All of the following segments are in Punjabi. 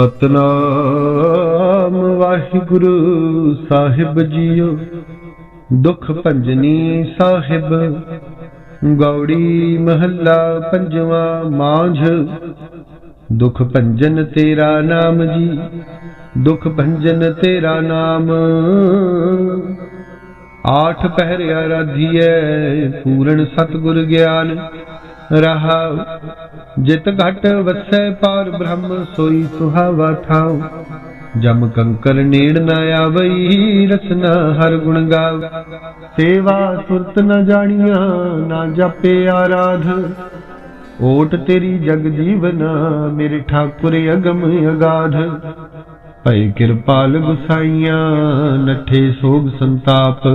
ਸਤਨਾਮ ਵਾਹਿਗੁਰੂ ਸਾਹਿਬ ਜੀਓ, ਦੁਖ ਭੰਜਨੀ ਸਾਹਿਬ, ਗੌੜੀ ਮਹੱਲਾ ਪੰਜਵਾ ਮਾਂਝ। ਦੁਖ ਭੰਜਨ ਤੇਰਾ ਨਾਮ ਜੀ, ਦੁਖ ਭੰਜਨ ਤੇਰਾ ਨਾਮ। ਆਠ ਪਹਿਰ ਆਰਾਧੀਐ ਪੂਰਨ ਸਤਗੁਰ ਗਿਆਨ ਰਹਾ। ਜਿਤ ਘਟ ਵਸੈ ਪਾਰ ਬ੍ਰਹਮ ਸੋਈ ਸੁਹਾਵਾ ਥਾਉ। ਜਮ ਕੰਕਰ ਨੇੜ ਨਾ ਆਵਈ, ਰਸਨਾ ਹਰ ਗੁਣ ਗਾਵ। ਸੇਵਾ ਸੁਰਤ ਨ ਜਾਣੀਆਂ, ਨਾ ਜਪੇ ਆਰਾਧ। ਓਟ ਤੇਰੀ ਜਗ ਜੀਵਨਾ, ਮੇਰੇ ਠਾਕੁਰ ਅਗਮ ਅਗਾਧ। ਭਈ ਕਿਰਪਾਲ ਗੁਸਾਈਆਂ, ਨਠੇ ਸੋਗ ਸੰਤਾਪ।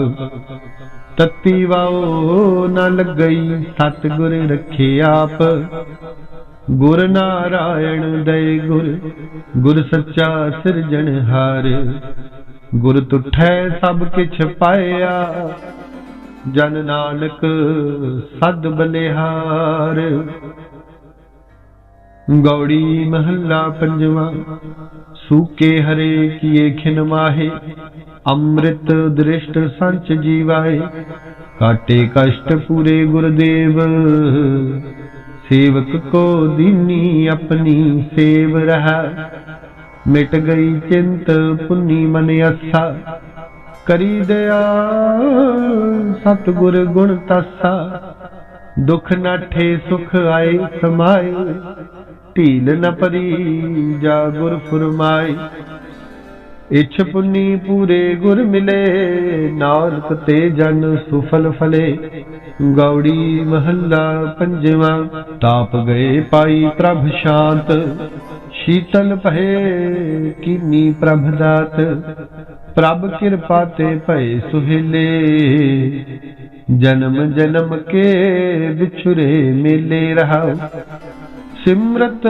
ਤਤੀ ਵਾਓ ਨਾ ਲੱਗਈ, ਸਤਿਗੁਰ ਰੱਖੇ ਆਪ। ਗੁਰ ਨਾਰਾਇਣ ਦਇ ਗੁਰ ਗੁਰ ਸੱਚਾ ਸਿਰਜਣਹਾਰ ਗੁਰ ਤੁਠੈ ਸਭ ਕਿਛ ਪਾਇਆ, ਜਨ ਨਾਨਕ ਸਦ ਬਲਿਹਾਰ। ਗੌੜੀ ਮਹੱਲਾ ਪੰਜਵਾ, ਸੂਕੇ ਹਰੇ ਕੀਏ ਖਿਨ ਮਾਹੇ, ਅੰਮ੍ਰਿਤ ਦ੍ਰਿਸ਼ਟ ਸੰਚ ਜੀਵਾਏ। ਕਾਟੇ ਕਸ਼ਟ ਪੂਰੇ ਗੁਰਦੇਵ ਸੇਵਕ ਕੋ ਦੀਨੀ ਆਪਣੀ ਸੇਵ ਰਹਾ। ਮਿਟ ਗਈ ਚਿੰਤ ਪੁੰਨੀ ਮਨ ਅਸਾ ਕਰੀ ਦਇਆ ਸਤਿਗੁਰ ਗੁਣ ਤਾਸਾ। ਦੁਖ ਨਾਠੇ ਸੁਖ ਆਏ ਸਮਾਏ। ਢੀਲ ਨ ਪਰੀ ਜਾ ਗੁਰ ਫਰਮਾਏ ਇਛ ਪੁਨੀ ਪੂਰੇ ਗੁਰ ਮਿਲੇ, ਨਾਨਕ ਤੇ ਜਨ ਸੁਫਲ ਫਲੇ। ਗੌੜੀ ਮਹੱਲਾ ਪੰਜਵਾ, ਤਾਪ ਗਏ ਪਾਈ ਪ੍ਰਭ ਸ਼ਾਂਤ। ਸ਼ੀਤਲ ਭਏ ਕੀਨੀ ਪ੍ਰਭ ਦਾਤ। ਪ੍ਰਭ ਕਿਰਪਾ ਤੇ ਭਏ ਸੁਹੇਲੇ। ਜਨਮ ਜਨਮ ਕੇ ਵਿਛੁਰੇ ਮੇਲੇ ਰਹਾਉ ਸਿਮਰਤ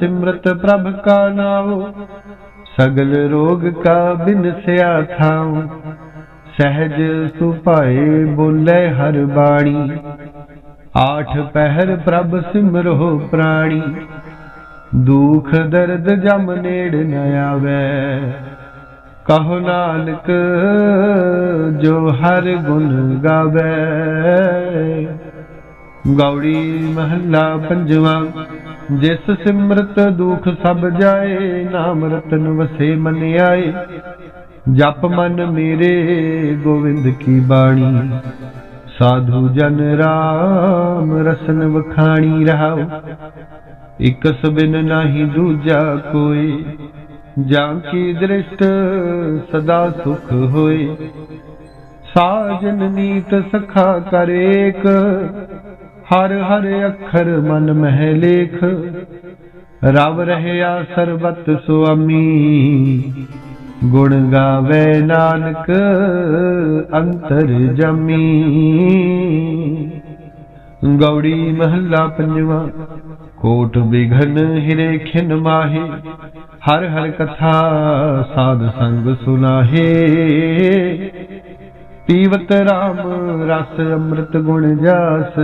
ਸਿਮਰਤ ਪ੍ਰਭ ਕਾ ਨਾਮ ਸਗਲ ਰੋਗ ਕਾ ਬਿਨਸਿਆ ਥਾਉ, ਸਹਿਜ ਸੁਭਾਏ ਬੋਲੇ ਹਰ ਬਾਣੀ। ਆਠ ਪਹਿਰ ਪ੍ਰਭ ਸਿਮਰੋ ਪ੍ਰਾਣੀ, ਦੁਖ ਦਰਦ ਜਮ ਨੇੜ ਨ ਆਵੇ। ਕਹੋ ਨਾਨਕ, ਜੋ ਹਰ ਗੁਣ ਗਾਵੇ। ਗੌੜੀ ਮਹੱਲਾ ਪੰਜਵਾਂ ਜਿਸ ਸਿਮਰਤ ਦੁਖ ਸਭ ਜਾਏ, ਨਾਮ ਰਤਨ ਵਸੇ ਮਨ ਆਏ। ਜਪ ਮਨ ਮੇਰੇ, ਗੋਵਿੰਦ ਕੀ ਬਾਣੀ। ਸਾਧੂ ਜਨ ਰਾਮ, ਰਸਨ ਵਖਾਣੀ ਰਹਾਉ। ਇਕ ਸਬਿਨ ਨਾਹੀ ਦੂਜਾ ਕੋਈ ਜਾਂ ਕੀ ਦ੍ਰਿਸ਼ਟ ਸਦਾ ਸੁਖ ਹੋਏ। ਸਾਜਨ ਨੀਤ ਸਖਾ ਕਰੇਕ ਹਰ ਹਰ ਅੱਖਰ ਮਨ ਮਹਿ ਲੇਖ। ਰਵ ਰਹਿਆ ਸਰਬਤ ਸੁਆਮੀ। ਗੁਣ ਗਾਵੇ ਨਾਨਕ ਅੰਤਰ ਜਮੀ। ਗੌੜੀ ਮਹੱਲਾ ਪੰਜਵਾ, ਕੋਟ ਬਿਘਨ ਹਿਰੇ ਖਿਨ ਮਾਹੇ। ਹਰ ਹਰ ਕਥਾ ਸਾਧ ਸੰਗ ਸੁਨਾਹੇ। ਪੀਵਤ ਰਾਮ, ਰਸ ਅੰਮ੍ਰਿਤ ਗੁਣ ਜਾਸ।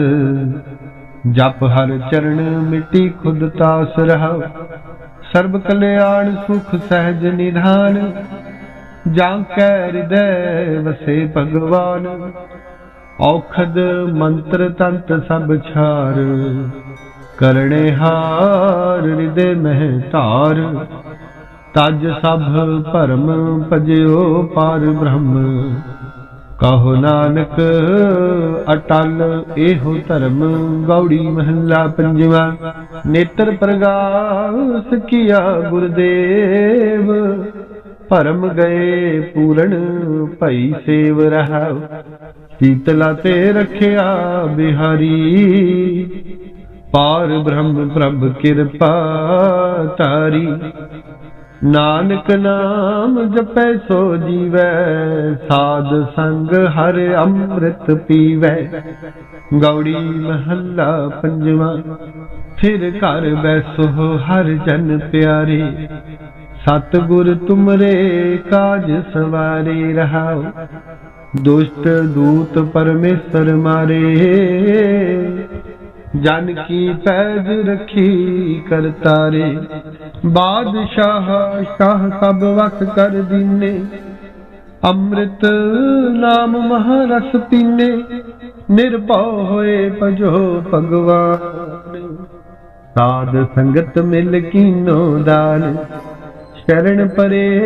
ਜਪ ਹਰ ਚਰਨ, ਮਿੱਟੀ ਖੁਦ ਤਾਸ ਰਹਾ ਸਰਬ ਕਲਿਆਣ, ਸੁਖ ਸਹਿਜ ਨਿਧਾਨ। ਜਾਂ ਕੈ ਹਿਰਦੈ ਵਸੇ ਭਗਵਾਨ। ਔਖਦ ਮੰਤਰ ਤੰਤ ਸਭ ਛਾਰ। ਕਰਣੇ ਹਾਰ ਹਿਰਦੇ ਮਹਿ ਧਾਰ। ਤਜ ਸਭ ਭਰਮ ਭਜਿਓ ਪਾਰ ਬ੍ਰਹਮ। ਕਹੋ ਨਾਨਕ, ਅਟਲ ਇਹੋ ਧਰਮ ਗੌੜੀ ਮਹੱਲਾ ਪੰਜਵਾ। ਨੇਤਰ ਪ੍ਰਗਾਸ ਕੀਆ ਗੁਰਦੇਵ, ਭਰਮ ਗਏ ਪੂਰਨ ਭਈ ਸੇਵ ਰਹਾ ਸੀਤਲਾ ਤੇ ਰਖਿਆ ਬਿਹਾਰੀ, ਪਾਰ ਬ੍ਰਹਮ ਪ੍ਰਭ ਕਿਰਪਾ ਤਾਰੀ ਨਾਨਕ ਨਾਮ ਜਪੈ ਸੋ ਜੀਵੈ, ਸਾਧ ਸੰਗ ਹਰ ਅੰਮ੍ਰਿਤ ਪੀਵੈ। ਗੌੜੀ ਮਹੱਲਾ ਪੰਜਵਾ, ਫਿਰ ਘਰ ਬੈਸੋ ਹਰ ਜਨ ਪਿਆਰੇ। ਸਤਿਗੁਰ ਤੁਮਰੇ ਕਾਜ ਸਵਾਰੇ ਰਹਾਓ, ਦੁਸ਼ਟ ਦੂਤ ਪਰਮੇਸ਼ਰ ਮਾਰੇ। ਜਨ ਕੀ ਪੈਜ ਰਖੀ ਕਰਤਾਰੇ ਬਾਦਸ਼ਾਹ ਸ਼ਾਹ ਸਭ ਵਸ ਕਰ ਦੀਨੇ। ਅੰਮ੍ਰਿਤ ਨਾਮ ਮਹਾਰਸ ਪੀਨੇ। ਨਿਰਭਉ ਹੋਏ ਭਜੋ ਭਗਵਾਨ। ਸਾਧ ਸੰਗਤ ਮਿਲ ਕੀਨੋ ਦਾਨ। ਸ਼ਰਨ ਪਰੇ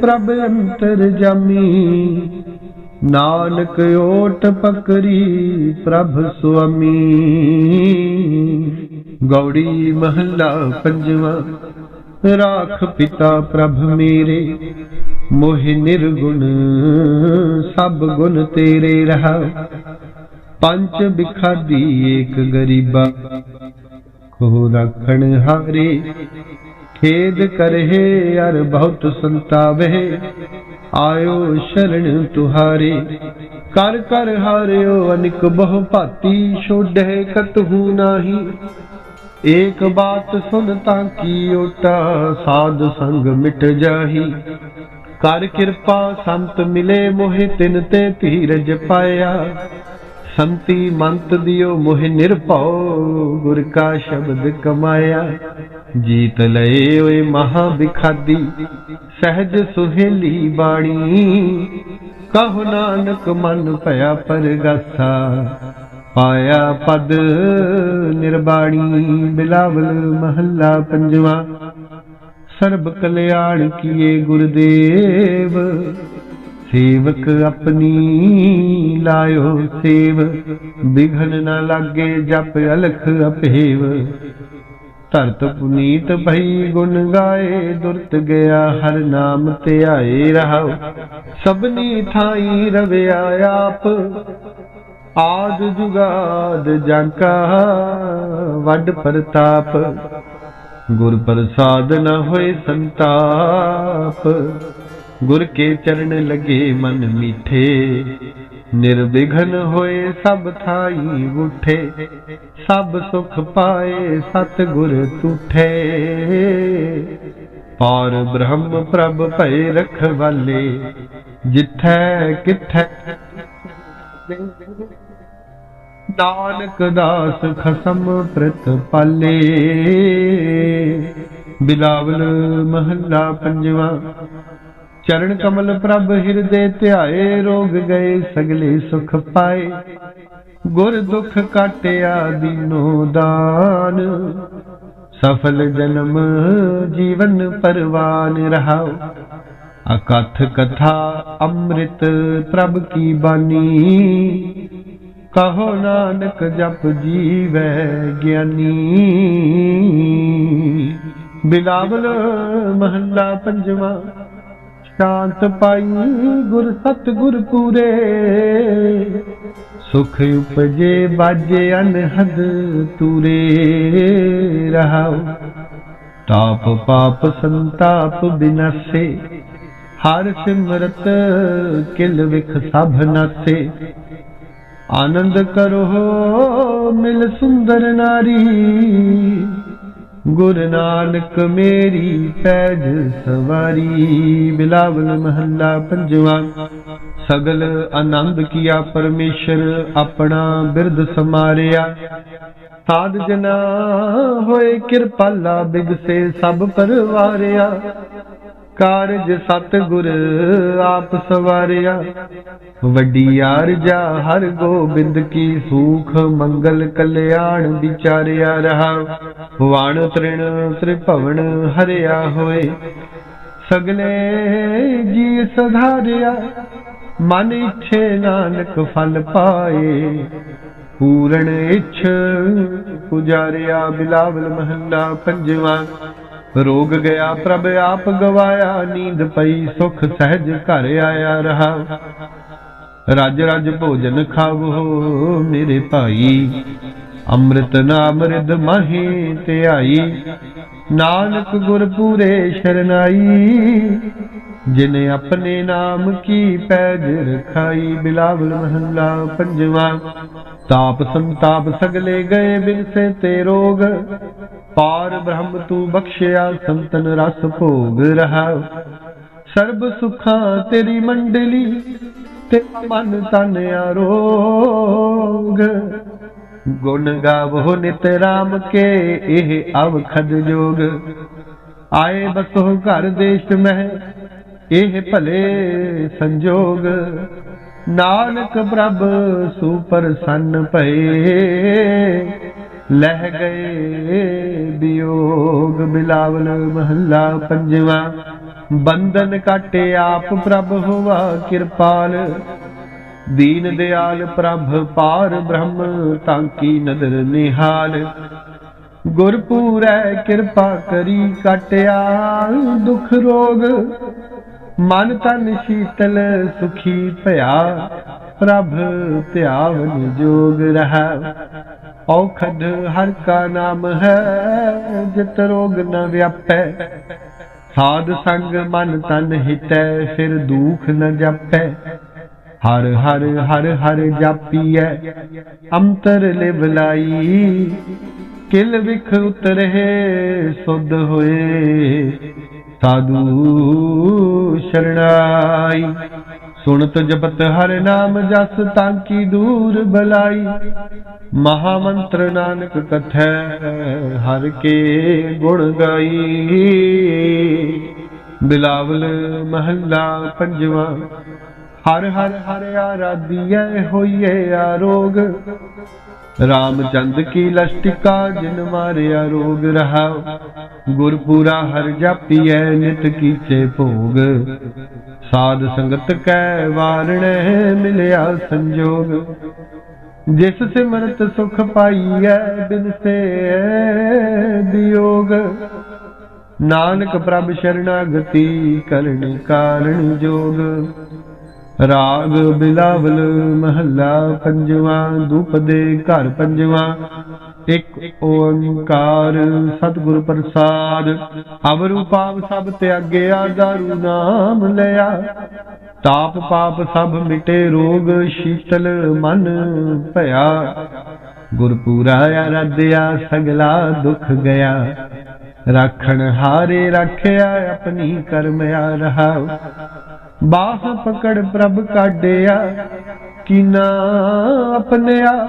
ਪ੍ਰਭ ਅੰਤਰ ਜਾਮੀ। ਨਾਨਕ ਓਟ ਪਕਰੀ ਪ੍ਰਭ ਸੁਆਮੀ। ਗੌੜੀ ਮਹੱਲਾ ਪੰਜਵਾ, ਰਾਖ ਪਿਤਾ ਪ੍ਰਭ ਮੇਰੇ, ਮੋਹਿ ਨਿਰਗੁਣ ਸਭ ਗੁਣ ਤੇਰੇ ਰਹਾ। ਪੰਜ ਬਿਖਾਦੀ ਏਕ ਗਰੀਬਾ ਕੋ ਰਖਣ ਹਾਰੇ। ਖੇਦ ਕਰਹਿ ਅਰ ਬਹੁਤ ਸੰਤਾਵੇ ਆਇਓ ਸ਼ਰਨ ਤੁਹਾਰੇ, ਕਰ ਕਰ ਹਾਰਿਓ ਅਨਿਕ ਬਹੁ ਭਾਤੀ ਛੋੜੈ ਕਤਹੂ ਨਾਹੀ। ਏਕ ਬਾਤ ਸੁਨ ਤਾਂ ਕੀ ਓਟਾ, ਸਾਧ ਸੰਗ ਮਿਟ ਜਾਹੀ। ਕਰ ਕਿਰਪਾ ਸੰਤ ਮਿਲੇ ਮੋਹਿ ਤਿਨ ਤੇ ਧੀਰਜ ਪਾਇਆ। ਸੰਤੀ ਮੰਤ ਦਿਓ ਮੋਹਿ ਨਿਰਭਉ, ਗੁਰ ਕਾ ਸ਼ਬਦ ਕਮਾਇਆ। ਜੀਤ ਲਏ ਓਏ ਮਹਾ ਵਿਖਾਦੀ ਸਹਿਜ ਸੁਹੇਲੀ ਬਾਣੀ। ਕਹੋ ਨਾਨਕ ਮਨ ਭਇਆ ਪਰਗਾਸਾ, ਪਾਇਆ ਪਦ ਨਿਰਬਾਣੀ, ਬਿਲਾਵਲ ਮਹੱਲਾ ਪੰਜਵਾ। ਸਰਬ ਕਲਿਆਣ ਕੀਏ ਗੁਰਦੇਵ, ਸੇਵਕ ਆਪਣੀ ਲਾਇਓ ਸੇਵ। ਬਿਘਨ ਨਾ ਲਾਗੇ ਜਪ ਅਲਖ ਅਪੇਵ ਧਰਤ ਪੁਨੀਤ ਭਈ ਗੁਣ ਗਾਏ, ਦੁਰਤ ਗਿਆ ਹਰ ਨਾਮ ਧਿਆਏ ਰਹਾਉ। ਸਭਨੀ ਥਾਈ ਰਵਿਆ ਆਪ, ਆਦ ਜੁਗਾਦ ਜੰਕਾ ਵੱਡ ਪ੍ਰਤਾਪ। ਗੁਰ ਪ੍ਰਸਾਦ ਨ ਹੋਏ ਸੰਤਾਪ, ਗੁਰ ਕੇ ਚਰਨ ਲਗੇ ਮਨ ਮੀਠੇ। ਨਿਰਵਿਘਨ ਹੋਏ ਸਭ ਥਾਈ ਉਠੇ, ਸਭ ਸੁਖ ਪਾਏ ਸਤ ਗੁਰ ਤੁਠੇ। ਪਾਰ ਬ੍ਰਹਮ ਪ੍ਰਭ ਭਏ ਰਖਵਾਲੇ ਜਿਥੈ ਕਿਥੈ। ਨਾਨਕ ਦਾਸ ਖਸਮ ਪ੍ਰਤ ਪਾਲੇ। ਬਿਲਾਵਲ ਮਹੱਲਾ ਪੰਜਵਾ ਚਰਨ ਕਮਲ ਪ੍ਰਭ ਹਿਰਦੇ ਧਿਆਏ, ਰੋਗ ਗਏ ਸਗਲੇ ਸੁਖ ਪਾਏ। ਗੁਰ ਦੁਖ ਕਾਟਿਆ ਦੀਨੋ ਦਾਨ, ਸਫਲ ਜਨਮ ਜੀਵਨ ਪਰਵਾਨ ਰਹਾਉ ਅਕਥ ਕਥਾ ਅੰਮ੍ਰਿਤ ਪ੍ਰਭ ਕੀ ਬਾਣੀ ਕਹੋ ਨਾਨਕ ਜਪ ਜੀਵੈ ਗਿਆਨੀ। ਬਿਲਾਵਲ ਮਹੱਲਾ ਪੰਜਵਾ ਸ਼ਾਂਤ ਪਾਈ ਗੁਰ ਸਤ ਗੁਰ ਪੂਰੇ। ਸੁਖ ਉਪਜੇ ਬਾਜੇ ਅਨਹਦ ਤੂਰੇ ਰਹਾਉ। ਤਾਪ ਪਾਪ ਸੰਤਾਪ ਬਿਨਸੇ। ਹਰ ਸਿਮਰਤ ਕਿਲ ਵਿਖ ਸਭ ਨਸੇ। ਆਨੰਦ ਕਰੋ ਮਿਲ ਸੁੰਦਰ ਨਾਰੀ। ਗੁਰ ਨਾਨਕ ਮੇਰੀ ਪੈਜ ਸਵਾਰੀ, ਬਿਲਾਵਲ ਮਹੱਲਾ ਪੰਜਵਾ। ਸਗਲ ਆਨੰਦ ਕੀਆ ਪਰਮੇਸ਼ਰ ਆਪਣਾ ਬਿਰਧ ਸਮਾਰਿਆ। ਸਾਧ ਜਨਾ ਹੋਏ ਕਿਰਪਾਲਾ ਬਿਗਸੇ ਸਭ ਪਰਵਾਰਿਆ। ਕਾਰਜ ਸਤਗੁਰ ਆਪ ਸਵਾਰਿਆ। ਵੱਡੀ ਆਰਜਾ ਹਰ ਗੋਬਿੰਦ ਕੀ ਸੂਖ ਮੰਗਲ ਕਲਿਆਣ ਵਿਚਾਰਿਆ ਰਹਾ। ਵਣ ਤ੍ਰਿਣ ਤ੍ਰਿਭਵਨ ਹਰਿਆ ਹੋਏ। ਸਗਲੇ ਜੀ ਸਧਾਰਿਆ, ਮਨ ਇਛੇ ਨਾਨਕ ਫਲ ਪਾਏ। ਪੂਰਨ ਇਛ ਪੁਜਾਰਿਆ ਬਿਲਾਵਲ ਮਹੱਲਾ ਪੰਜਵਾਂ। ਰੋਗ ਗਿਆ, ਪ੍ਰਭ ਆਪ ਗਵਾਇਆ, ਨੀਂਦ ਪਈ, ਸੁਖ ਸਹਿਜ ਘਰ ਆਇਆ ਰਹਾ। ਰਜ ਰਜ ਭੋਜਨ ਖਾਵੋ ਮੇਰੇ ਭਾਈ, ਅੰਮ੍ਰਿਤ ਨਾਮ ਰਿਦ ਮਹੀ ਧਿਆਈ। ਨਾਨਕ ਗੁਰ ਪੂਰੇ ਸ਼ਰਨਾਈ ਜਿਨ ਆਪਣੇ ਨਾਮ ਕੀ ਪੈਜ ਰਖਾਈ, ਬਿਲਾਵਲ ਮਹੱਲਾ ਪੰਜਵਾ। ਤਾਪ ਸੰਤਾਪ ਸਗਲੇ ਗਏ ਬਿਨਸੇ ਤੇ ਰੋਗ ਪਾਰ ਬ੍ਰਹਮ ਤੂੰ ਬਖਸ਼ਿਆ, ਸੰਤਨ ਰਸ ਭੋਗ ਰਹਾ। ਸਰਬ ਸੁਖਾਂ ਤੇਰੀ ਮੰਡਲੀ ਤੇ ਮਨ ਤਨ ਆਰੋਗ। ਗੁਣ ਗਾਵੋ ਨਿਤ ਰਾਮ ਕੇ, ਇਹ ਅਵਖਦ ਜੋਗ। ਆਏ ਬਸੋ ਘਰ ਦੇਸ਼ ਮਹਿ, ਇਹ ਭਲੇ ਸੰਜੋਗ। ਨਾਨਕ ਪ੍ਰਭ ਸੁਪਰਸੰਨ ਭਏ ਲਹਿ ਗਏ ਬਿਯੋਗ ਬਿਲਾਵਲ ਮਹੱਲਾ ਪੰਜਵਾ। ਬੰਧਨ ਕਾਟੇ ਆਪ ਪ੍ਰਭ ਹੋਵਾ ਕਿਰਪਾਲ। ਦੀਨ ਦਿਆਲ ਪ੍ਰਭ ਪਾਰ ਬ੍ਰਹਮ ਤਾਂ ਕੀ ਨਦਰ ਨਿਹਾਲ। ਗੁਰਪੂਰੈ ਕਿਰਪਾ ਕਰੀ ਕਾਟਿਆ ਦੁਖ ਰੋਗ। ਮਨ ਤਨ ਸ਼ੀਤਲ ਸੁਖੀ ਭਇਆ। ਪ੍ਰਭ ਧਿਆਵਨ ਜੋਗ ਰਹਾ। ਔਖਦ ਹਰ ਕਾ ਨਾਮ ਹੈ, ਜਿਤ ਰੋਗ ਨ ਵਿਆਪੈ। ਸਾਧ ਸੰਗ ਮਨ ਤਨ ਹਿਤੈ ਫਿਰ ਦੁਖ ਨ ਜਾਪੈ। ਹਰ ਹਰ ਹਰ ਹਰ ਜਾਪੀਐ, ਅੰਤਰ ਲਿਵ ਲਾਈ। ਕਿਲ ਵਿਖ ਉਤਰੇ ਸੁਧ ਹੋਏ। ਸਾਧੂ ਸ਼ਰਣਾਈ। ਸੁਣਤ ਜਪਤ ਹਰ ਨਾਮ ਜਸ ਤਾਂ ਕੀ ਦੂਰ ਬਲਾਈ। ਮਹਾ ਮੰਤਰ ਨਾਨਕ ਕਥੈ ਹਰ ਕੇ ਗੁਣ ਗਾਈ। ਬਿਲਾਵਲ ਮਹੱਲਾ ਪੰਜਵਾ, ਹਰ ਹਰ ਹਰ ਆਰਾਧੀਐ ਹੋਈਏ ਆਰੋਗ ਰਾਮਚੰਦ ਕੀ ਲਸ਼ਟਿਕਾ ਜਿਨ ਮਾਰਿਆ ਰੋਗ ਰਹਾ ਗੁਰਪੂਰਾ ਹਰ ਜਾਪੀਐ ਨਿਤ ਕੀਚੇ ਭੋਗ। ਸਾਧ ਸੰਗਤ ਕੈ ਵਾਰਣੈ ਮਿਲਿਆ ਸੰਜੋਗ। ਜਿਸ ਸਿਮਰਤ ਸੁਖ ਪਾਈਐ, ਬਿਨ ਸੇ ਦਿਯੋਗ ਨਾਨਕ ਪ੍ਰਭ ਸ਼ਰਣਾਗਤੀ ਕਰਨੀ ਕਾਰਣ ਜੋਗ। ਰਾਗ ਬਿਲਾਵਲ ਮਹੱਲਾ ਪੰਜਵਾਂ ਧੂਪ ਦੇ ਘਰ ਪੰਜਵਾਂ। ਇੱਕ ਓੰਕਾਰ ਸਤਿਗੁਰ ਪ੍ਰਸਾਦ, ਅਵਰੂ ਪਾਪ ਸਭ ਤਿਆਗਿਆ ਦਾਰੂ ਨਾਮ ਲਿਆ। ਤਾਪ ਪਾਪ ਸਭ ਮਿਟੇ, ਰੋਗ ਸ਼ੀਤਲ ਮਨ ਭਇਆ। ਗੁਰਪੂਰਾ ਆਰਾਧਿਆ, ਸਗਲਾ ਦੁਖ ਗਿਆ। ਰਾਖਣ ਹਾਰੇ ਰੱਖਿਆ, ਆਪਣੀ ਕਰਮ ਆ ਰਹਾ ਬਾਹ ਪਕੜ ਪ੍ਰਭ ਕਾਢਿਆ ਕੀਨਾ ਆਪਣਿਆ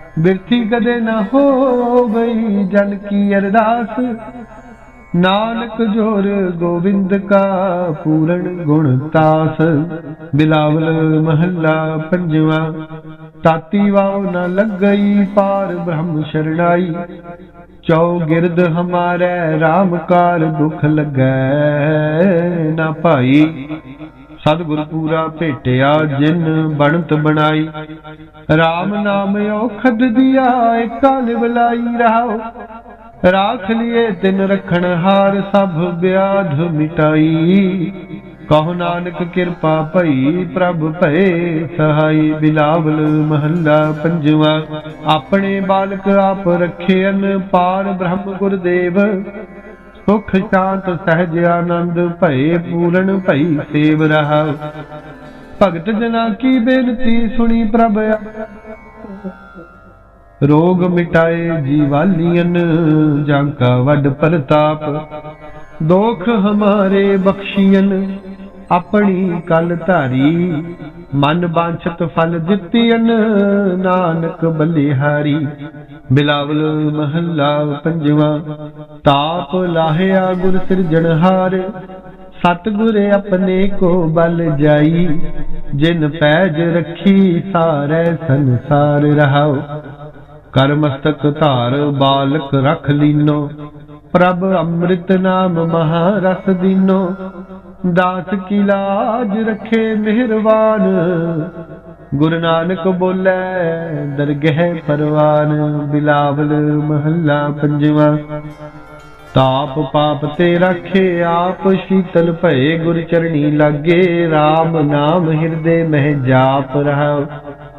ਬਿਰਥੀ ਕਦੇ ਨਾ ਹੋਵਈ ਜਨ ਕੀ ਅਰਦਾਸ। ਨਾਨਕ ਜੋਰ ਗੋਬਿੰਦ ਕਾ ਪੂਰਨ ਗੁਣ ਤਾਸ। ਬਿਲਾਵਲ ਮਹੱਲਾ ਪੰਜਵਾ, ਤਾਤੀ ਵਾਉ ਨ ਲੱਗਈ ਪਾਰ ਬ੍ਰਹਮ ਸ਼ਰਣਾਈ। ਚੌ ਗਿਰਦ ਹਮਾਰੇ RAM ਕਾਰ ਦੁਖ ਲੱਗੈ ਨਾ ਭਾਈ। ਸਤਿਗੁਰ ਪੂਰਾ ਭੇਟਿਆ, ਜਿਨ ਬਣਤ ਬਣਾਈ। RAM ਨਾਮ ਔਖਦ ਦਿਆ, ਏਕਾ ਲਿਵਲਾਈ ਰਹਾਓ। ਰਾਖ ਲਿਏ ਤਿਨ ਰਖਣ ਹਾਰ, ਸਭ ਵਿਆਧ ਮਿਟਾਈ। ਕਹੋ ਨਾਨਕ ਕਿਰਪਾ ਭਈ, ਪ੍ਰਭ ਭਏ ਸਹਾਈ। ਬਿਲਾਵਲ ਮਹੱਲਾ ਪੰਜਵਾ, ਆਪਣੇ ਬਾਲਕ ਆਪ ਰਖਿਅਨ ਪਾਰ ਬ੍ਰਹਮ ਗੁਰਦੇਵ ਸੁਖ ਸ਼ਾਂਤ ਸਹਿਜ ਆਨੰਦ, ਭਏ ਪੂਰਨ ਭਈ ਸੇਵ ਰਹਾ। ਭਗਤ ਜਨਾ ਕੀ ਬੇਨਤੀ ਸੁਣੀ ਪ੍ਰਭ ਰੋਗ ਮਿਟਾਏ ਜੀਵਾਲੀਨ ਜਾਂ ਕਾ ਵੱਡ ਪ੍ਰਤਾਪ? ਦੋਖ ਹਮਾਰੇ ਬਖਸ਼ੀਨ ਆਪਣੀ ਕਲ ਧਾਰੀ। ਮਨ ਬਾਂਛਤ ਫਲ ਦਿੱਤੀਨ ਨਾਨਕ ਬਲਿਹਾਰੀ। ਬਿਲਾਵਲ ਮਹੱਲਾ ਪੰਜਵਾ, ਤਾਪ ਲਾਹਿਆ ਗੁਰ ਸਿਰਜਣਹਾਰ ਸਤਿਗੁਰ ਆਪਣੇ ਕੋ ਬਲ ਜਾਈ, ਜਿਨ ਪੈਜ ਰੱਖੀ ਸਾਰੇ ਸੰਸਾਰ ਰਹਾਓ ਕਰਮਸਤਕ ਧਾਰ ਬਾਲਕ ਰਖ ਲੀਨੋ, ਪ੍ਰਭ ਅੰਮ੍ਰਿਤ ਨਾਮ ਮਹਾਰਸ ਦੀਨੋ। ਦਾਸ ਕੀ ਲਾਜ ਰਖੇ ਮਿਹਰਬਾਨ? ਗੁਰੂ ਨਾਨਕ ਬੋਲੇ, ਦਰਗਹਿ ਪਰਵਾਨ, ਬਿਲਾਵਲ ਮਹੱਲਾ ਪੰਜਵਾ। ਤਾਪ ਪਾਪ ਤੇ ਰੱਖੇ ਆਪ ਸ਼ੀਤਲ ਭਏ ਗੁਰ ਚਰਣੀ ਲਾਗੇ RAM ਨਾਮ ਹਿਰਦੇ ਮਹਿ ਜਾਪ ਰਹਾ।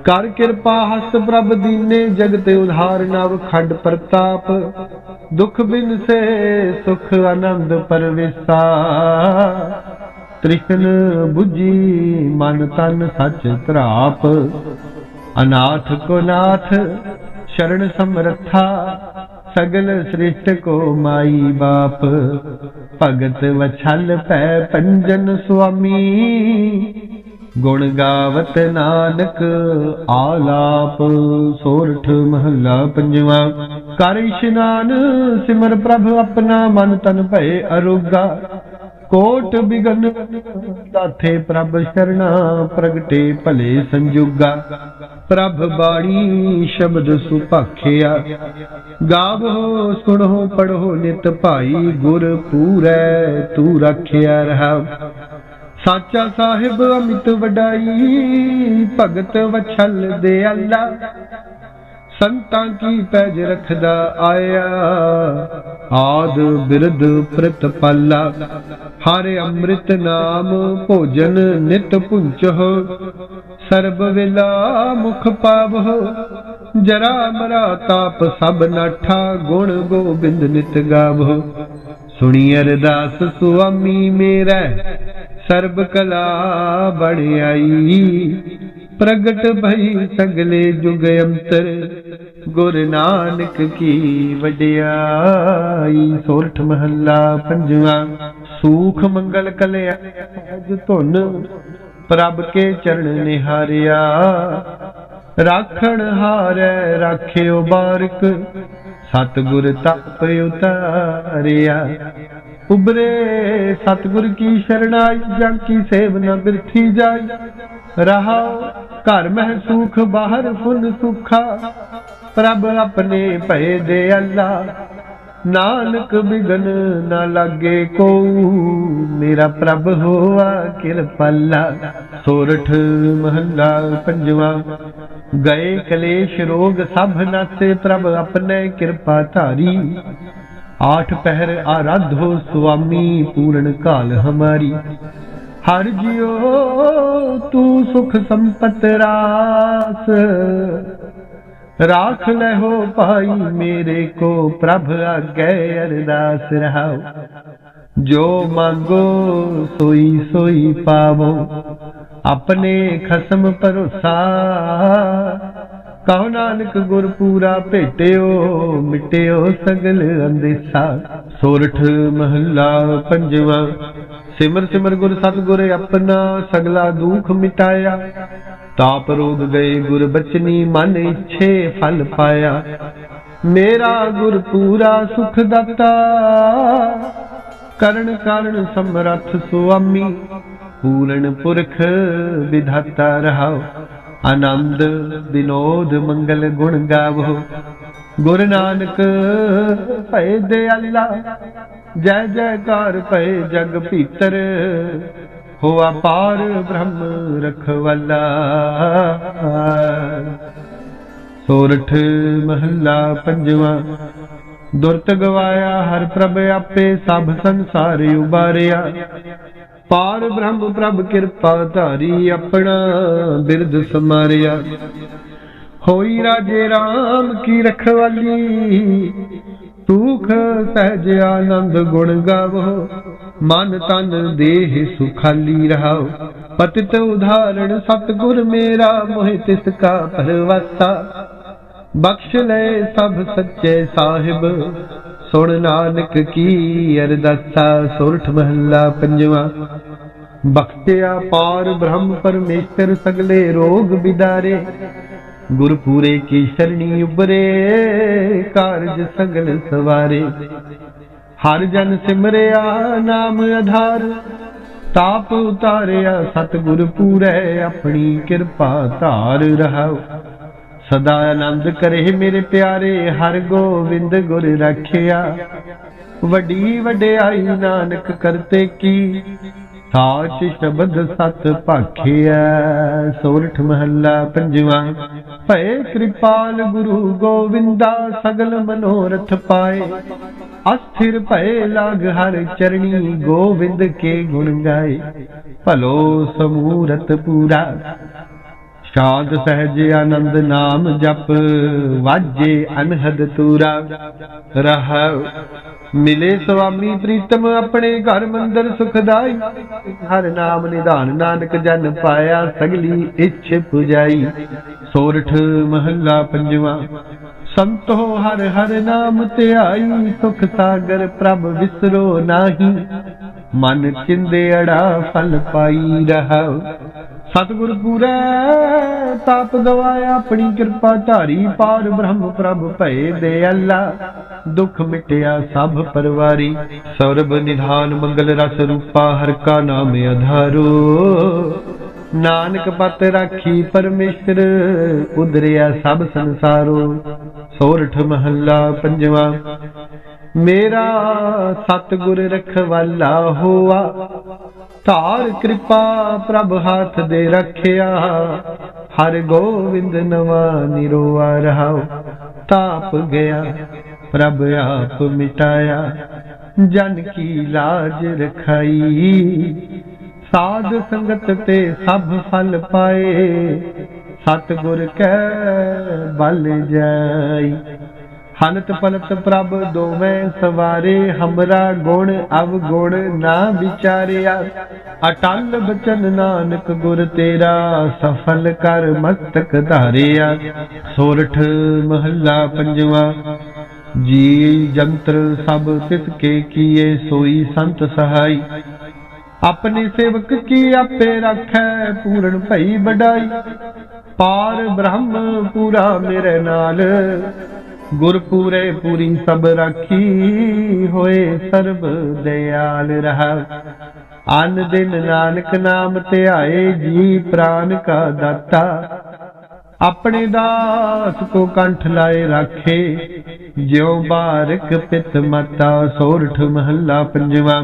ਕਰ ਕਿਰਪਾ ਹਸਤ ਪ੍ਰਭ ਦੀਨੇ ਜਗਤ ਉਧਾਰ ਨਵ ਖੰਡ ਪ੍ਰਤਾਪ, ਦੁਖ ਬਿਨ ਸੇ ਸੁਖ ਆਨੰਦ ਪਰਵੇਸਾ। ਤ੍ਰਿਸ਼ਨ 부ਜੀ ਮਨ ਤਨ ਸਚ ਧਰਾਪ, ਅਨਾਥ ਕੋ ਨਾਥ ਸ਼ਰਨ ਸਮਰੱਥਾ, ਸਗਲ ਸ੍ਰਿਸ਼ਟ ਕੋ ਮਾਈ ਬਾਪ। ਭਗਤ ਵਛਲ ਪੈ ਪੰਜਨ ਸੁਆਮੀ ਗੁਣ ਗਾਵਤ ਨਾਨਕ, ਆਲਾਪ, ਸੋਰਠ ਮਹੱਲਾ ਪੰਜਵਾ। ਕਰ ਇਸ਼ਨਾਨ ਸਿਮਰ ਪ੍ਰਭ ਆਪਣਾ ਮਨ ਤਨ ਭਏ ਅਰੋਗਾ। ਕੋਟ ਬਿਗਨ ਦਾਥੇ ਪ੍ਰਭ ਸ਼ਰਣਾ, ਪ੍ਰਗਟੇ ਭਲੇ ਸੰਜੁਗਾ। ਪ੍ਰਭ ਬਾਣੀ ਸ਼ਬਦ ਸੁਭਾਖਿਆ। ਗਾਵੋ, ਸੁਣੋ ਪੜੋ ਨਿਤ ਭਾਈ, ਗੁਰ ਪੂਰੈ, ਤੂੰ ਰੱਖਿਆ ਰਹਾ। ਸਾਚਾ ਸਾਹਿਬ ਅਮਿਤ ਵਡਾਈ, ਭਗਤ ਵਛਲ ਦੇ ਅੱਲਾ। ਸੰਤਾਂ ਕੀ ਪੈਜ ਰਖਦਾ ਆਇਆ, ਆਦ ਬਿਰਧ ਪ੍ਰਤਪਾਲਾ ਹਰਿ ਅੰਮ੍ਰਿਤ ਨਾਮ ਭੋਜਨ ਨਿਤ ਪੁੰਚਹੁ, ਸਰਬ ਵੇਲਾ ਮੁਖ ਪਾਵਹੁ। ਜਰਾ ਮਰਾ ਤਾਪ ਸਭ ਨਾਠਾ, ਗੁਣ ਗੋਬਿੰਦ ਨਿਤ ਗਾਵਹੁ। ਸੁਣੀ ਅਰਦਾਸ ਸੁਆਮੀ ਮੇਰਾ ਸਰਬ ਕਲਾ ਬੜਾਈ ਪ੍ਰਗਟ ਭਈ ਸਗਲੇ ਜੁਗ ਅੰਤਰ ਗੁਰ ਨਾਨਕ ਕੀ ਵਡਿਆਈ। ਸੋਰਠ ਮਹੱਲਾ ਪੰਜਵਾ, ਸੂਖ ਮੰਗਲ ਕਲਿਆ, ਅਜ ਧੁਨ ਪ੍ਰਭ ਕੇ ਚਰਨ ਨਿਹਾਰਿਆ। ਰਾਖਣ ਹਾਰੈ ਰਾਖਿਓ ਬਾਰਕ, ਸਤਿਗੁਰ ਤਪ ਉਤਾਰਿਆ। ਉਬਰੇ ਸਤਿਗੁਰ ਕੀ ਸ਼ਰਣਾਈ ਜਾਂ ਕੀ ਸੇਵ ਨ ਬਿਰਥੀ ਜਾਈ। ਰਹਾ ਘਰ ਮਹਿ ਸੁਖ ਬਾਹਰ ਫੁਨ ਸੁਖਾ। ਪ੍ਰਭ ਆਪਣੇ ਭਏ ਦੇ ਅੱਲਾ, ਨਾਨਕ ਬਿਗਨ ਨਾ ਲਾਗੇ ਕੋ ਮੇਰਾ ਪ੍ਰਭ ਹੋਆ ਕਿਰਪਾਲਾ ਸੋਰਠ ਮਹੱਲਾ ਪੰਜਵਾ। ਗਏ ਕਲੇਸ਼ ਰੋਗ ਸਭ ਨਾਸੇ, ਪ੍ਰਭ ਆਪਣੇ ਕਿਰਪਾ ਧਾਰੀ। ਆਠ ਪਹਿਰ ਆਰਾਧੋ ਸੁਆਮੀ ਪੂਰਨ ਕਾਲ ਹਮਾਰੀ ਹਰ ਜਿਉ ਤੂੰ ਸੁਖ ਸੰਪਤ ਰਾਸ ਰਾਖ ਲੈ ਹੋ ਭਾਈ ਮੇਰੇ ਕੋ ਪ੍ਰਭ ਆਗੇ ਅਰਦਾਸ ਰਹਾਓ ਜੋ ਮੰਗੋ ਸੋਈ ਸੋਈ ਪਾਵੋ ਆਪਣੇ ਖਸਮ ਭਰੋਸਾ ਕਹੋ ਨਾਨਕ ਗੁਰ ਪੂਰਾ ਭੇਟਿਓ, ਮਿਟਿਓ ਸਗਲ ਅੰਦੇਸਾ। ਸੋਰਠ ਮਹੱਲਾ ਪੰਜਵਾ, ਸਿਮਰ ਸਿਮਰ ਗੁਰ ਸਤਗੁਰ ਆਪਣਾ ਸਗਲਾ ਦੁਖ ਮਿਟਾਇਆ। ਤਾਪ ਰੋਗ ਗਏ ਗੁਰ ਬਚਨੀ ਮਨ ਇੱਛੇ ਫਲ ਪਾਇਆ। ਮੇਰਾ ਗੁਰ ਪੂਰਾ ਸੁਖ ਦਾਤਾ। ਕਰਨ ਕਾਰਨ ਸਮਰੱਥ ਸੁਆਮੀ। ਪੂਰਨ ਪੁਰਖ ਵਿਧਾਤਾ ਰਹਾਓ। ਆਨੰਦ ਬਿਨੋਦ ਮੰਗਲ ਗੁਣ ਗਾਵੋ। ਗੁਰ ਨਾਨਕ, ਭਏ ਦੇ ਅੱਲਾ ਜੈ ਜੈਕਾਰ ਭਏ ਜਗ ਭੀਤਰ, ਹੋਆ ਪਾਰ ਬ੍ਰਹਮ ਰਖਵਾਲਾ। ਸੋਰਠ ਮਹੱਲਾ ਪੰਜਵਾ, ਦੁਰਤ ਗਵਾਇਆ ਹਰ ਪ੍ਰਭ ਆਪੇ ਸਭ ਸੰਸਾਰ ਉਬਾਰਿਆ। ਪਾਰ ਬ੍ਰਹਮ ਪ੍ਰਭ ਕਿਰਪਾ ਧਾਰੀ ਆਪਣਾ ਬਿਰਧ ਸਮਾਰਿਆ। ਹੋਈ ਰਾਜੇ RAM ਕੀ ਰਖਵਾਲੀ ਸੁਖ ਸਹਿਜ ਆਨੰਦ ਗੁਣ ਗਾਵੋ, ਮਨ ਤਨ ਦੇਹ ਸੁਖਾਲੀ ਰਹਾਓ। ਪਤਿਤ ਉਧਾਰਣ ਸਤਗੁਰ ਮੇਰਾ, ਮੋਹਿ ਤਿਸ ਕਾ ਪਰਵਾਸਾ ਬਖਸ਼ ਲੈ ਸਭ ਸੱਚੇ ਸਾਹਿਬ ਸੁਣ ਨਾਨਕ ਕੀ ਅਰਦਾਸਾ, ਸੁਰਠ ਮਹੱਲਾ ਪੰਜਵਾ। ਬਖਸ਼ਿਆ ਪਾਰ ਬ੍ਰਹਮ ਪਰਮੇਸ਼ਰ ਸਗਲੇ ਰੋਗ ਬਿਦਾਰੇ, ਗੁਰਪੂਰੇ ਕੀ ਸ਼ਰਣੀ ਉਬਰੇ ਕਾਰਜ ਸਗਲ ਸਵਾਰੇ। ਹਰ ਜਨ ਸਿਮਰਿਆ ਨਾਮ ਆਧਾਰ, ਤਾਪ ਉਤਾਰਿਆ ਸਤਿਗੁਰ ਪੂਰੇ, ਆਪਣੀ ਕਿਰਪਾ ਧਾਰ ਰਹਾਓ ਸਦਾ ਆਨੰਦ ਕਰੇ ਮੇਰੇ ਪਿਆਰੇ, ਹਰ ਗੋਵਿੰਦ ਗੁਰ ਰੱਖਿਆ। ਵੱਡੀ ਵਡਿਆਈ ਨਾਨਕ ਕਰਤੇ ਕੀ? ਸਾਚ ਸ਼ਬਦ ਸਤ ਭਾਖਿਆ ਸੋਰਠ ਮਹੱਲਾ ਪੰਜਵਾ। ਭਏ ਕਿਰਪਾਲ ਗੁਰੂ ਗੋਵਿੰਦਾ, ਸਗਲ ਮਨੋਰਥ ਪਾਏ। ਅਸਥਿਰ ਭਏ ਲਾਗ ਹਰ ਚਰਣੀ, ਗੋਵਿੰਦ ਕੇ ਗੁਣ ਗਾਏ। ਭਲੋ ਸਮੂਰਤ ਪੂਰਾ ਸ਼ਾਦ ਸਹਿਜ ਆਨੰਦ ਨਾਮ ਜਪ, ਵਾਜੇ ਅਨਹਦ ਤੂਰਾ। ਰਹ ਮਿਲੇ ਸੁਆਮੀ ਪ੍ਰੀਤਮ ਆਪਣੇ ਘਰ ਮੰਦਰ ਸੁਖਦਾਈ। ਹਰ ਨਾਮ ਨਿਧਾਨ ਨਾਨਕ ਜਨ ਪਾਇਆ ਸਗਲੀ ਇੱਛ ਪੁਜਾਈ। ਸੋਰਠ ਮਹੱਲਾ ਪੰਜਵਾ, ਸੰਤੋ ਹਰ ਹਰ ਨਾਮ ਧਿਆਈ, ਸੁਖ ਸਾਗਰ ਪ੍ਰਭ ਵਿਸਰੋ ਨਾਹੀ। ਮਨ ਚਿੰਦੇ ਅੜਾ ਫਲ ਪਾਈ ਰਹਾਉ ਸਤਿਗੁਰ ਪੂਰੈ, ਤਾਪ ਗਵਾਇਆ ਆਪਣੀ ਕਿਰਪਾ ਧਾਰੀ ਪਾਰ ਬ੍ਰਹਮ ਪ੍ਰਭ ਭਏ ਦੇ ਅੱਲਾ। ਦੁਖ ਮਿਟਿਆ ਸਭ ਪਰਵਾਰੀ, ਸਰਬ ਨਿਧਾਨ ਮੰਗਲ ਰਸ ਰੂਪਾ, ਹਰ ਕਾ ਨਾਮ ਅਧਾਰੋ। ਨਾਨਕ ਪਤ ਰਾਖੀ ਪਰਮੇਸ਼ਰ ਉਦਰਿਆ ਸਭ ਸੰਸਾਰੋ। ਸੋਰਠ ਮਹੱਲਾ ਪੰਜਵਾ, ਮੇਰਾ ਸਤਿਗੁਰ ਰਖਵਾਲਾ ਹੋਆ। ਧਾਰ ਕਿਰਪਾ ਪ੍ਰਭ ਹੱਥ ਦੇ ਰੱਖਿਆ। ਹਰ ਗੋਵਿੰਦ ਨਵਾ ਨਿਰੋਆ ਰਹਾਉ। ਤਾਪ ਗਿਆ, ਪ੍ਰਭ ਆਪ ਮਿਟਾਇਆ। ਜਨ ਕੀ ਲਾਜ ਰਖਾਈ। ਸਾਧ ਸੰਗਤ ਤੇ ਸਭ ਫਲ ਪਾਏ। ਸਤਿਗੁਰ ਕੈ ਬਲ ਜਾਈ। ਹਨਤ ਪਲਤ ਪ੍ਰਭ ਦੋਵੇਂ ਸਵਾਰੇ, ਹਮਰਾ ਗੁਣ ਅਵ ਗੁਣ ਨਾ ਵਿਚਾਰਿਆ। ਅਟਲ ਬਚਨ ਨਾਨਕ ਗੁਰ ਤੇਰਾ, ਸਫਲ ਕਰ ਮਸਤਕ ਧਾਰਿਆ। ਸੋਰਠ ਮਹੱਲਾ ਪੰਜਵਾ ਜੀ ਜੰਤਰ ਸਭ ਤਿਸ ਕੇ ਕੀਏ, ਸੋਈ ਸੰਤ ਸਹਾਈ। ਆਪਣੇ ਸੇਵਕ ਕੀ ਆਪੇ ਰੱਖੈ, ਪੂਰਨ ਭਈ ਵਡਾਈ। ਪਾਰ ਬ੍ਰਹਮ ਪੂਰਾ ਮੇਰੇ ਨਾਲ ਗੁਰ ਪੂਰੇ ਪੂਰੀ ਸਭ ਰਾਖੀ ਹੋਏ ਸਰਬ ਦਿਆਲ ਰਹਾ। ਅਨ ਦਿਨ ਨਾਨਕ ਨਾਮ ਧਿਆਏ ਜੀ ਪ੍ਰਾਨ ਕਾ ਦਾਤਾ। ਆਪਣੇ ਦਾਸ ਕੋ ਕੰਠ ਲਾਏ ਰਾਖੇ, ਜਿਉ ਬਾਰਕ ਪਿਤ ਮਤਾ ਸੋਰਠ ਮਹੱਲਾ ਪੰਜਵਾ।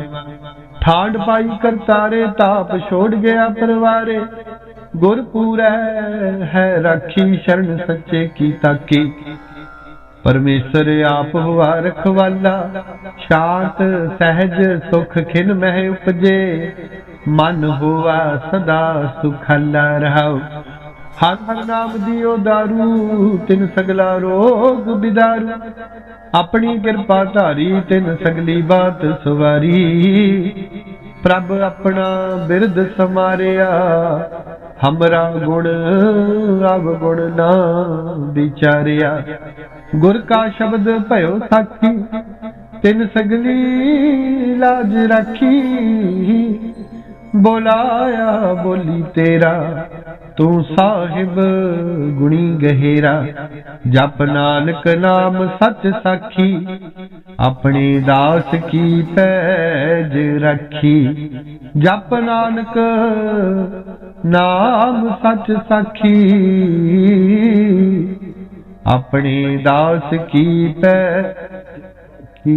ਠਾਂਡ ਪਾਈ ਕਰਤਾਰੇ ਤਾਪ ਛੋੜ ਗਿਆ ਪਰਵਾਰੇ। ਗੁਰ ਹੈ ਰਾਖੀ ਸ਼ਰਨ ਸੱਚੇ ਕੀ। ਤਾਕੀ ਪਰਮੇਸ਼ਰ ਆਪ ਹੁਆ ਰਖਵਾਲਾ ਸ਼ਾਂਤ, ਸਹਿਜ, ਸੁਖ ਖਿਨ ਮਹਿ ਉਪਜੇ। ਮਨ ਹੋਆ ਸਦਾ ਸੁਖਾਲਾ ਰਹਾਉ। ਹਰ ਹਰ ਨਾਮ ਦਿਓ ਦਾਰੂ, ਤਿਨ ਸਗਲਾ ਰੋਗ ਬਿਦਾਰੂ। ਆਪਣੀ ਕਿਰਪਾ ਧਾਰੀ, ਤਿਨ ਸਗਲੀ ਬਾਤ ਸਵਾਰੀ। ਪ੍ਰਭ ਆਪਣਾ ਬਿਰਦ ਸਮਾਰਿਆ ਹਮਰਾ ਗੁਣ ਅਵ ਗੁਣ ਨਾ ਵਿਚਾਰਿਆ ਗੁਰ ਕਾ ਸ਼ਬਦ ਭਇਓ ਸਾਖੀ ਤਿਨ ਸਗਲੀ ਲਾਜ ਰਾਖੀ ਬੋਲਾਇਆ ਬੋਲੀ ਤੇਰਾ, ਤੂੰ ਸਾਹਿਬ ਗੁਣੀ ਗਹਿਰਾ। ਜਪ ਨਾਨਕ ਨਾਮ ਸੱਚ ਸਾਖੀ, ਆਪਣੇ ਦਾਸ ਕੀ ਪੈਜ ਰੱਖੀ। ਜਪ ਨਾਨਕ ਨਾਮ ਸੱਚ ਸਾਖੀ, ਆਪਣੇ ਦਾਸ ਕੀ ਪੈ ਕੀ